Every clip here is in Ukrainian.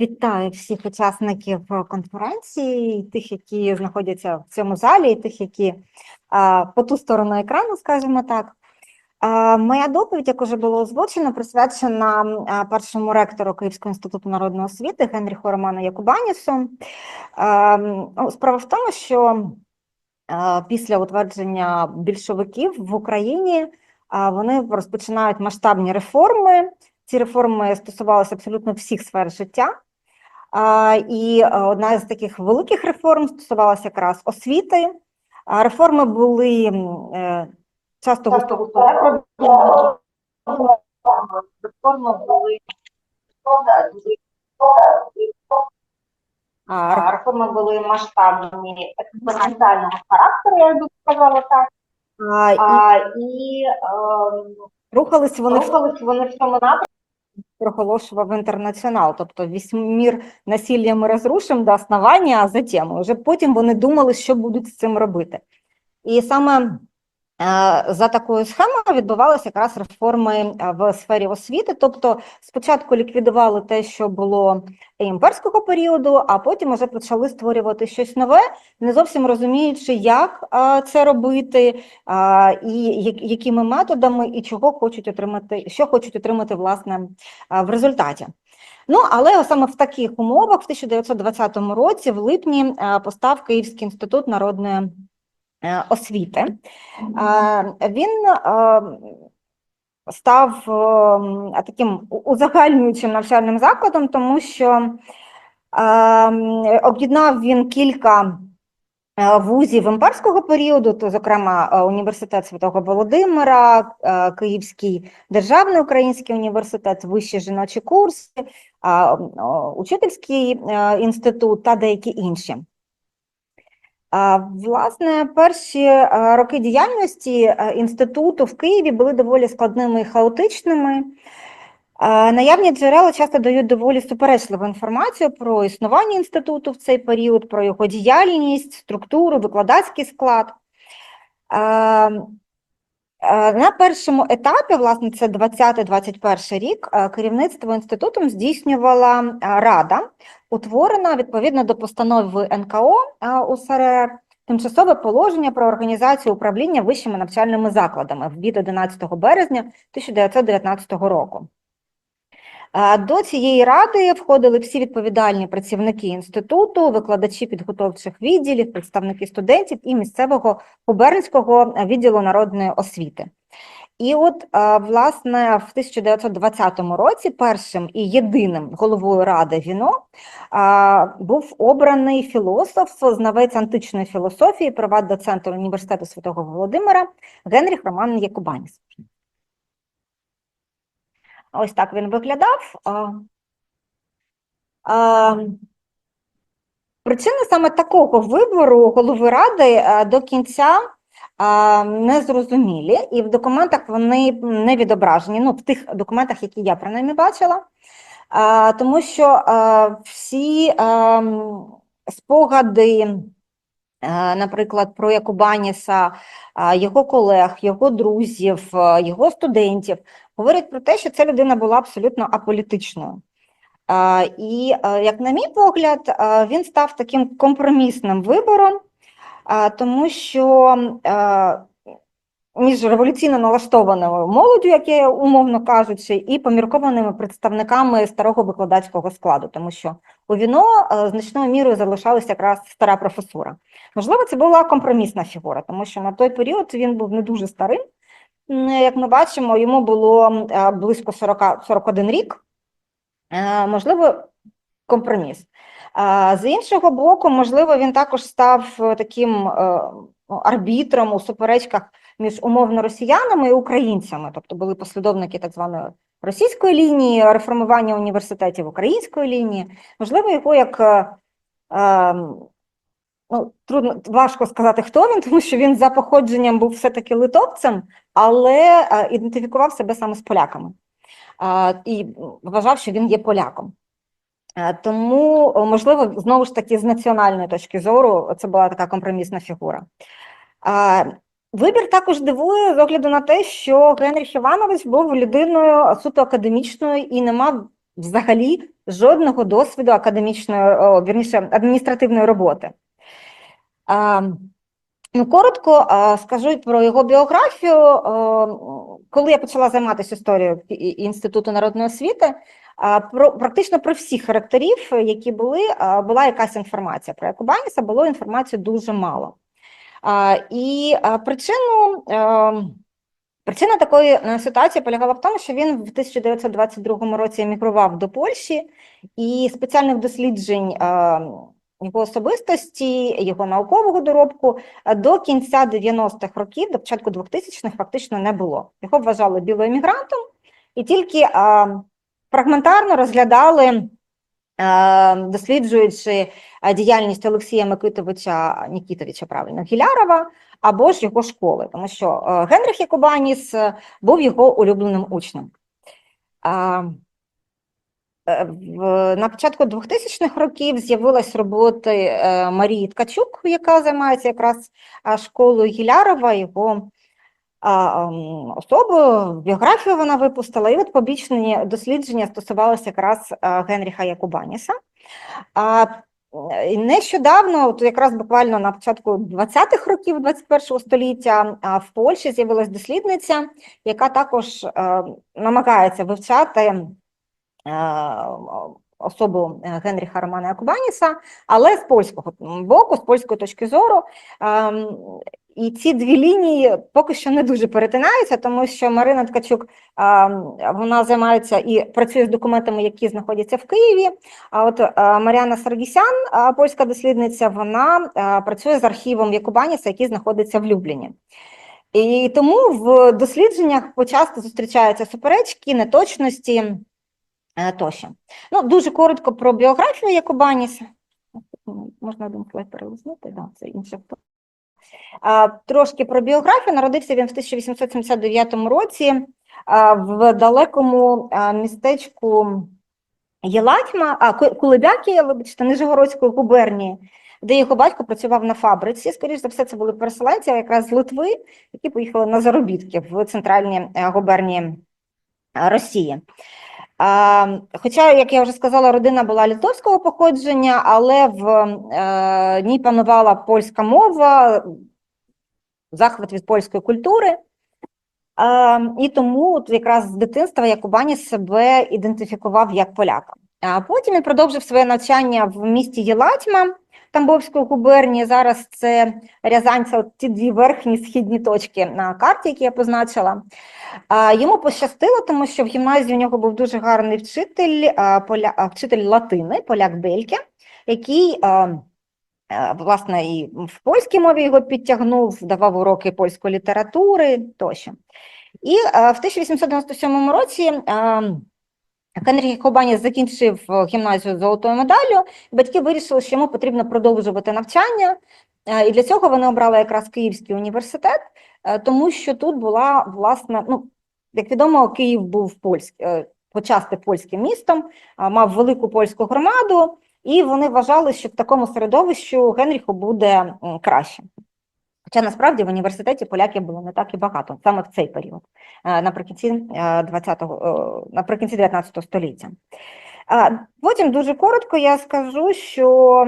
Вітаю всіх учасників е, конференції, тих, які знаходяться в цьому залі, і тих, які по ту сторону екрану, скажімо так. Моя доповідь, як уже було озвучено, присвячена першому ректору Київського інституту народної освіти Генріху Роману Якубанісу. Ну, Справа в тому, що після утвердження більшовиків в Україні вони розпочинають масштабні реформи. Ці реформи стосувалися абсолютно всіх сфер життя. А, І е, одна з таких великих реформ стосувалася якраз освіти. Реформи були е, часто реформи були реформи були масштабні експериментального характеру, я би сказала так. А, А, і і ем, рухались вони рухались вони в цьому напрямку. Проголошував інтернаціонал, тобто вісьмір мір насилля ми розрушимо до основання, а затем уже потім вони думали, що будуть з цим робити. І саме за такою схемою відбувалися якраз реформи е, в сфері освіти. Тобто, спочатку ліквідували те, що було імперського періоду, а потім вже почали створювати щось нове, не зовсім розуміючи, як е, це робити, е, і якими методами, і чого хочуть отримати, що хочуть отримати власне в результаті. Ну, але саме в таких умовах, в 1920 році, в липні, е, постав Київський інститут народної е, освіти. Е, Він е, став е, таким узагальнюючим навчальним закладом, тому що об'єднав він кілька вузів імперського періоду, то, зокрема, університет Святого Володимира, Київський державний український університет, вищі жіночі курси, учительський інститут та деякі інші. Власне, перші е, роки діяльності е, інституту в Києві були доволі складними і хаотичними. Наявні джерела часто дають доволі суперечливу інформацію про існування інституту в цей період, про його діяльність, структуру, викладацький склад. Е, На першому етапі, власне, це 20-21 рік, е, керівництво інститутом здійснювала е, рада, утворена відповідно до постанови НКО УСРР, тимчасове положення про організацію управління вищими навчальними закладами від 11 березня 1919 року. Е, До цієї ради входили всі відповідальні працівники інституту, викладачі підготовчих відділів, представники студентів і місцевого губернського відділу народної освіти. І от, е, власне, в 1920 році першим і єдиним головою ради ВІНО е, був обраний філософ, знавець античної філософії, приват-доцент університету Святого Володимира Генріх Роман Якубаніс. Ось так він виглядав. А, а, саме такого вибору голови ради е, до кінця а, не зрозумілі, і в документах вони не відображені. Ну, в тих документах, які я принаймні бачила, тому що всі спогади, е, наприклад, про Якубаніса, його колег, його друзів, е, його студентів, говорять про те, що ця людина була абсолютно аполітичною. І, як на мій погляд, він став таким компромісним вибором, тому що між революційно налаштованою молоддю, як я умовно кажучи, і поміркованими представниками старого викладацького складу, тому що у ВІНО значною мірою залишалася якраз стара професура. Можливо, це була компромісна фігура, тому що на той період він був не дуже старим. М, Як ми бачимо, йому було е, близько 40, 41 рік. Е, Можливо, компроміс. З іншого боку, можливо, він також став е, таким е, ну, арбітром у суперечках між умовно росіянами і українцями, тобто були послідовники так званої російської лінії, реформування університетів української лінії. Можливо, його як е, е, ну, трудно важко сказати, хто він, тому що він за походженням був все-таки литовцем, але е, ідентифікував себе саме з поляками а, і вважав, що він є поляком. Е, Тому, можливо, знову ж таки, з національної точки зору, це була така компромісна фігура. Вибір також дивує з огляду на те, що Генріх Іванович був людиною суто академічною і не мав взагалі жодного досвіду академічної, вірніше, адміністративної роботи. А, Ну, коротко скажу про його біографію. Коли я почала займатися історією Інституту народної освіти, про практично про всіх ректорів, які були, була якась інформація. Про Якубаніса було інформації дуже мало. І причину. е, Причина такої е, ситуації полягала в тому, що він в 1922 році емігрував до Польщі, і спеціальних досліджень е, його особистості, його наукового доробку е, до кінця 90-х років, до початку 2000-х фактично не було. Його вважали білоемігрантом, і тільки е, фрагментарно розглядали, е, досліджуючи діяльність Олексія Микитовича Нікітовича, правильно, Гілярова, або ж його школи, тому що Генрих Якубаніс був його улюбленим учнем. А, На початку 2000-х років з'явилась роботи е, Марії Ткачук, яка займається якраз школою Гілярова, його ем, особою, біографію вона випустила, і от побічні дослідження стосувалися якраз Генріха Якубаніса. А е, нещодавно, от якраз буквально на початку 20-х років 21 століття, в Польщі з'явилась дослідниця, яка також е, намагається вивчати е, особу е, Генріха Романа Якубаніса, але з польського боку, з польської точки зору. Ем, І ці дві лінії поки що не дуже перетинаються, тому що Марина Ткачук ем, вона займається і працює з документами, які знаходяться в Києві. А от е, Маріана Саргісян, е, польська дослідниця, вона е, працює з архівом Якубаніса, який знаходиться в Любліні. І тому в дослідженнях почасто зустрічаються суперечки, неточності е, тощо. Ну, дуже коротко про біографію Якубаніса. Можна один слайд перелизнути, да, це інше. А, Трошки про біографію. Народився він в 1879 році в далекому містечку Єлатьма, а Ку- Кулебякія, вибачте, Нижегородської губернії, де його батько працював на фабриці. Скоріше за все, це були переселенці якраз з Литви, які поїхали на заробітки в центральні е, губернії е, Росії. Хоча, як я вже сказала, родина була литовського походження, але в е, ній панувала польська мова, захват від польської культури. І тому якраз з дитинства Якубані себе ідентифікував як поляка. А потім він продовжив своє навчання в місті Єлатьма Тамбовської губернії. Зараз це от ті дві верхні східні точки на карті, які я позначила. Йому пощастило, тому що в гімназії у нього був дуже гарний вчитель, поля, вчитель латини, поляк Бельке, який власне і в польській мові його підтягнув, давав уроки польської літератури тощо. І в 1897 році Генріх Якубаніс закінчив е, гімназію з золотою медаллю. Батьки вирішили, що йому потрібно продовжувати навчання, е, і для цього вони обрали якраз Київський університет, е, тому що тут була власне, ну як відомо, Київ був польськ, е, почасти польським містом, мав велику польську громаду, і вони вважали, що в такому середовищу Генріху буде краще. Хоча насправді в університеті поляків було не так і багато, саме в цей період, е, наприкінці 20-го, е, наприкінці 19 століття. Потім дуже коротко я скажу, що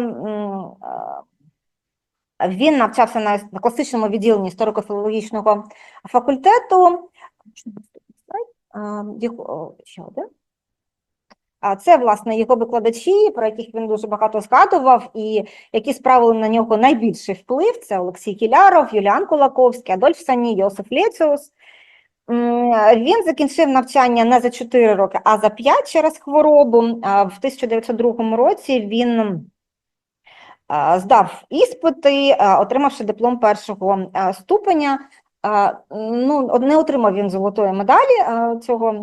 е, він навчався на класичному відділенні історико-філологічного факультету. Ще один. А це, власне, його викладачі, про яких він дуже багато згадував, і які справили на нього найбільший вплив. Це Олексій Кіляров, Юліан Кулаковський, Адольф Сані, Йосиф Леціус. Він закінчив навчання не за 4 роки, а за 5 через хворобу. В 1902 році він здав іспити, отримавши диплом першого ступеня. Ну, не отримав він золотої медалі цього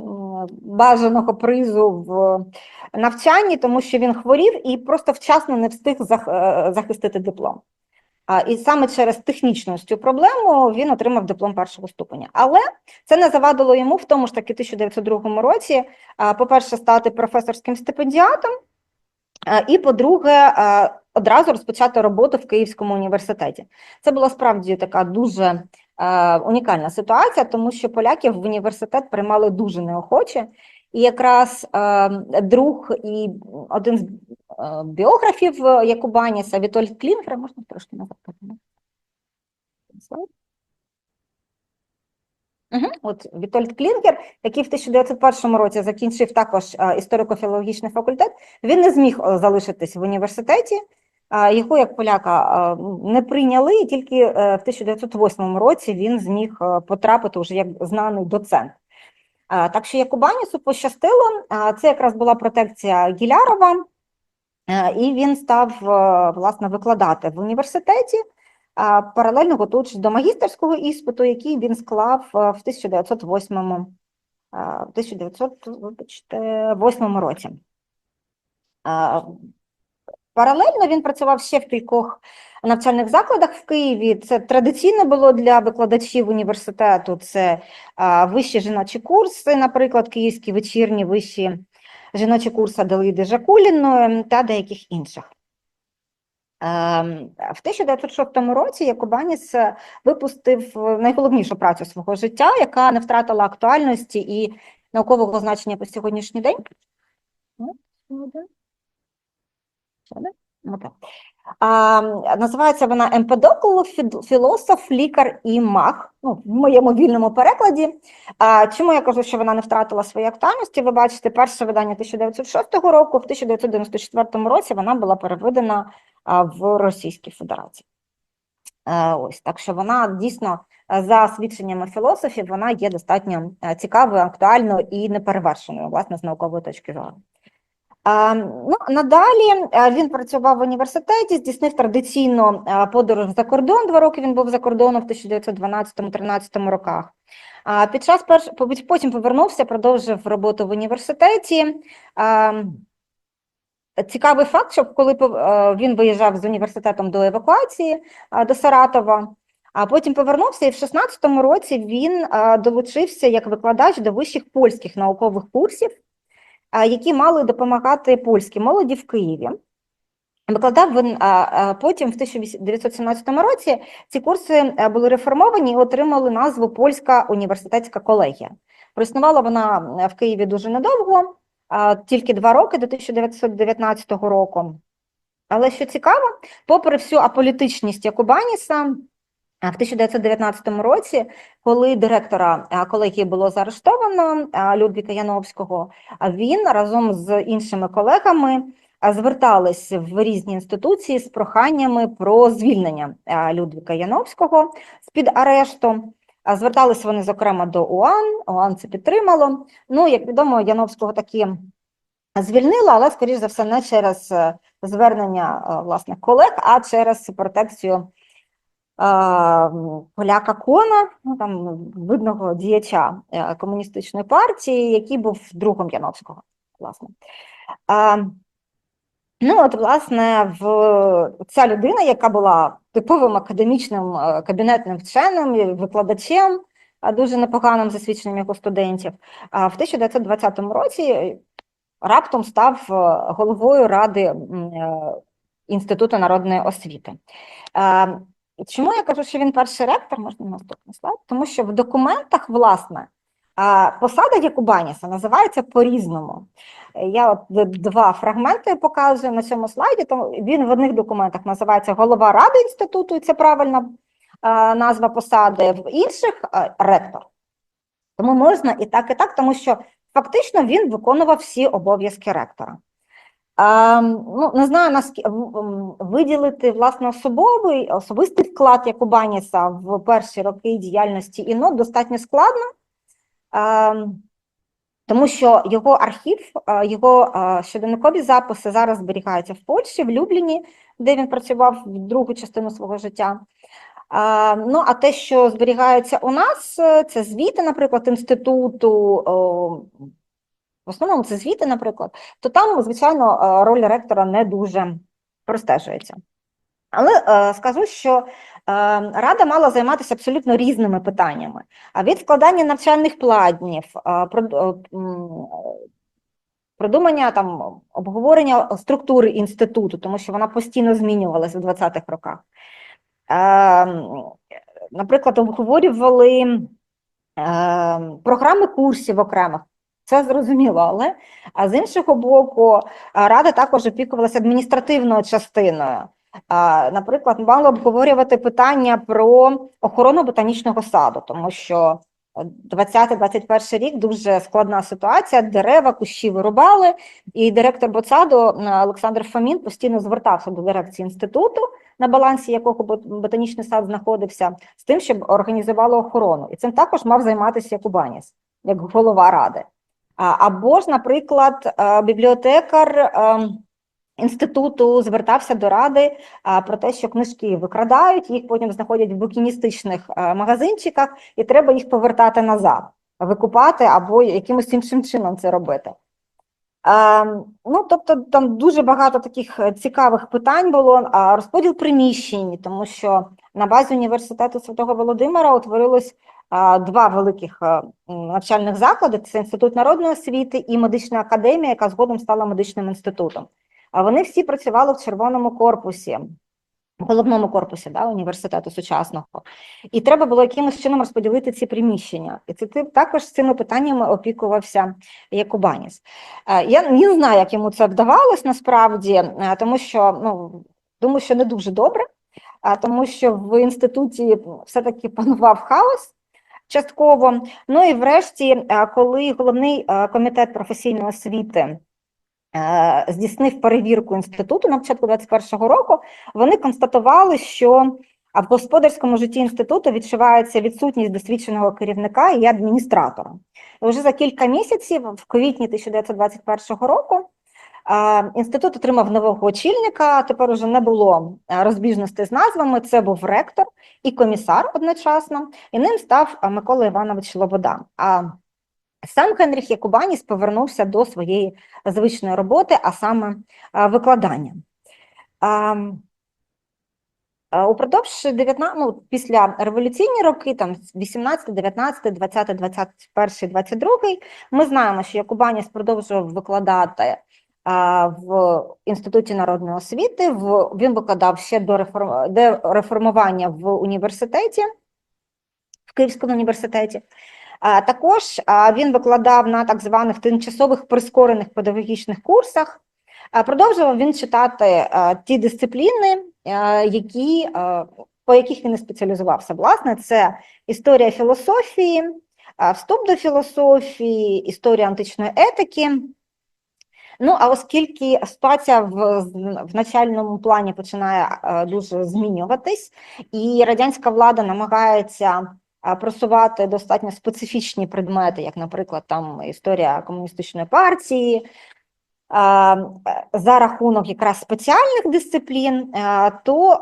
бажаного призу в навчанні, тому що він хворів і просто вчасно не встиг е, захистити диплом. І саме через технічну цю проблему він отримав диплом першого ступеня. Але це не завадило йому в тому ж таки 1902 році, по-перше, стати професорським стипендіатом, і, по-друге, одразу розпочати роботу в Київському університеті. Це була справді така дуже унікальна ситуація, тому що поляків в університет приймали дуже неохоче. І якраз е, друг і один з е, біографів е, Якубаніса, Вітольд Клінфер, можна трошки назад? Угу. От Вітольд Клінкер, який в 1901 році закінчив також е, історико-філологічний факультет, він не зміг е, залишитись в університеті. Його як поляка не прийняли, і тільки е, в 1908 році він зміг е, потрапити вже як знаний доцент. Так що Якубанісу пощастило, це якраз була протекція Гілярова, е, і він став власне викладати в університеті, паралельно готуючись до магістерського іспиту, який він склав в 1908, е, в 1908 році. Паралельно він працював ще в кількох навчальних закладах в Києві. Це традиційно було для викладачів університету. Це вищі жіночі курси, наприклад, київські вечірні вищі жіночі курси Аделаїди Жакуліної та деяких інших. Ем, В 1906 році Якубаніс випустив найголовнішу працю свого життя, яка не втратила актуальності і наукового значення по сьогоднішній день. А, називається вона Емпедокл, філософ, лікар і маг, ну, в моєму вільному перекладі. А, чому я кажу, що вона не втратила своєї актуальності? Ви бачите, перше видання 1906 року, в 1994 році вона була переведена а, в Російській Федерації. Е, Ось, так що вона дійсно, за свідченнями філософів, вона є достатньо цікавою, актуальною і неперевершеною, власне, з наукової точки зору. Ну, надалі він працював в університеті, здійснив традиційну е, подорож за кордон. Два роки він був за кордоном в 1912-13 роках. Під час перш... потім повернувся, продовжив роботу в університеті. Цікавий факт, що коли він виїжджав з університетом до евакуації до Саратова, а потім повернувся, і в 16-му році він долучився як викладач до вищих польських наукових курсів, які мали допомагати польській молоді в Києві. Викладав він потім в 1917 році ці курси е, були реформовані і отримали назву Польська університетська колегія. Проіснувала вона е, в Києві дуже недовго, тільки два роки до 1919 року. Але що цікаво, попри всю аполітичність Якубаніса, в 1919 році, коли директора колегії було заарештовано Людвіка Яновського, він разом з іншими колегами звертались в різні інституції з проханнями про звільнення Людвіка Яновського з-під арешту. Звертались вони, зокрема, до УАН, УАН це підтримало. Ну, як відомо, Яновського таки звільнила, але, скоріш за все, не через е, звернення е, власне колег, а через протекцію поляка Кона, ну там видного діяча е, комуністичної партії, який був другом Яновського, власне. А, ну, от, власне, в ця людина, яка була типовим академічним е, кабінетним вченим, викладачем, дуже непоганим за свідченням його студентів, в 1920 році раптом став е, головою ради Інституту народної освіти. Чому я кажу, що він перший ректор, можна наступний слайд? Тому що в документах, власне, посада Якубаніса називається по-різному. Я от два фрагменти показую на цьому слайді. То він в одних документах називається голова ради інституту, і це правильна назва посади, в інших ректор. Тому можна і так, і так, тому що фактично він виконував всі обов'язки ректора. Ну, не знаю, наскільки виділити власне особовий особистий вклад Якубаніса в перші роки діяльності ІНО достатньо складно, тому що його архів, його щоденникові записи зараз зберігаються в Польщі, в Любліні, де він працював в другу частину свого життя. Ну, а те, що зберігається у нас, це звіти, наприклад, інституту, в основному це звіти, наприклад, то там, звичайно, е, роль ректора не дуже простежується. Але е, скажу, що е, рада мала займатися абсолютно різними питаннями. А від складання навчальних планів, е, про- е, продумання там обговорення структури інституту, тому що вона постійно змінювалася в 20-х роках. Е, Наприклад, обговорювали е, програми курсів окремих. Це зрозуміло, але а з іншого боку, рада також опікувалася адміністративною частиною. Наприклад, мало обговорювати питання про охорону ботанічного саду, тому що 20-21 рік дуже складна ситуація. Дерева, кущі вирубали, і директор Боцаду е, Олександр Фомін постійно звертався до дирекції інституту, на балансі якого ботанічний сад знаходився, з тим, щоб організували охорону. І цим також мав займатися Якубаніс, як голова ради. Або ж, наприклад, е, бібліотекар е, інституту звертався до ради про те, що книжки викрадають, їх потім знаходять в букіністичних е, магазинчиках, і треба їх повертати назад, викупати або якимось іншим чином це робити. Е, ну, тобто там дуже багато таких е, цікавих питань було. Розподіл приміщень, тому що на базі університету Святого Володимира утворилось два великих е, навчальних заклади: це Інститут народної освіти і медична академія, яка згодом стала медичним інститутом. А вони всі працювали в червоному корпусі, головному корпусі да, університету сучасного. І треба було якимось чином розподілити ці приміщення. І це ти також цими питаннями опікувався Якубаніс. Е, Я не знаю, як йому це вдавалось насправді, е, тому що ну, думаю, що не дуже добре, тому що в інституті все-таки панував хаос. Частково, ну і врешті, е, коли головний е, комітет професійної освіти е, здійснив перевірку інституту на початку 2021 року, вони констатували, що в господарському житті інституту відчувається відсутність досвідченого керівника і адміністратора. І вже за кілька місяців, в квітні 1921 року, інститут отримав нового очільника. Тепер уже не було розбіжностей з назвами. Це був ректор і комісар одночасно, і ним став Микола Іванович Лобода. А Сам Генріх Якубаніс повернувся до своєї звичної роботи, а саме викладання. Упродовж 19, ну, після революційні роки, там 18, 19, 20, 21, 22, ми знаємо, що Якубаніс продовжував викладати в Інституті народної освіти. В, він викладав ще до, реформ, до реформування в університеті, в Київському університеті. А, Також він викладав на так званих тимчасових прискорених педагогічних курсах. Продовжував він читати ті дисципліни, які, по яких він і спеціалізувався. Власне, це історія філософії, вступ до філософії, історія античної етики. Ну, а оскільки ситуація в, в начальному плані починає дуже змінюватись, і радянська влада намагається просувати достатньо специфічні предмети, як, наприклад, там історія комуністичної партії, е, за рахунок якраз спеціальних дисциплін, то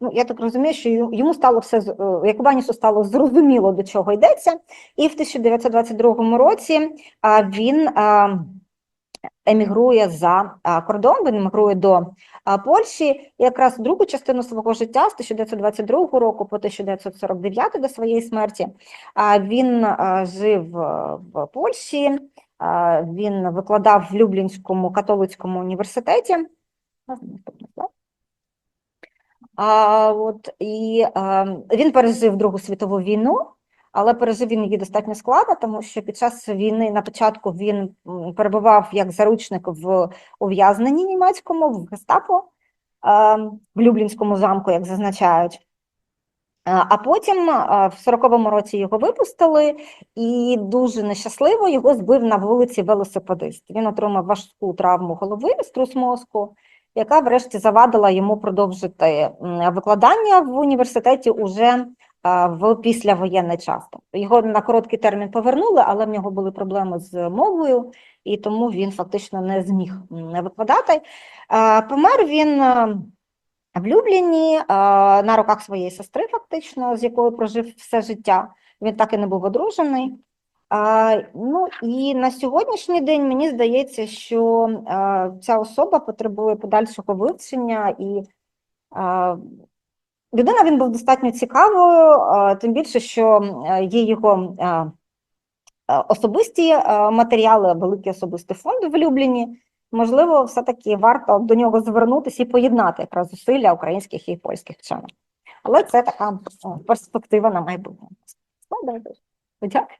ну, я так розумію, що йому стало все е, Якубанісу стало зрозуміло, до чого йдеться, і в 1922 році він емігрує за кордон, він емігрує до Польщі. І якраз другу частину свого життя з 1922 року по 1949 до своєї смерті він жив в Польщі, він викладав в Люблінському католицькому університеті. А, от, і а, він пережив Другу світову війну, але пережив він її достатньо складно, тому що під час війни на початку він перебував як заручник в ув'язненні німецькому, в гестапо, в Люблінському замку, як зазначають. А потім в 40-му році його випустили, і дуже нещасливо його збив на вулиці велосипедист. Він отримав важку травму голови, струс мозку, яка врешті завадила йому продовжити викладання в університеті уже в післявоєнний час. Його на короткий термін повернули, але в нього були проблеми з мовою, і тому він фактично не зміг м, викладати. Помер він. в Любліні на руках своєї сестри, фактично, з якою прожив все життя. Він так і не був одружений. А, ну і на сьогоднішній день мені здається, що а, ця особа потребує подальшого вивчення, і а, людина він був достатньо цікавою, тим більше, що є його а, а, особисті матеріали, великі особисті фонд влюблені. Можливо, все-таки варто до нього звернутися і поєднати якраз зусилля українських і польських вчених. Але це така перспектива на майбутнє. Дякую.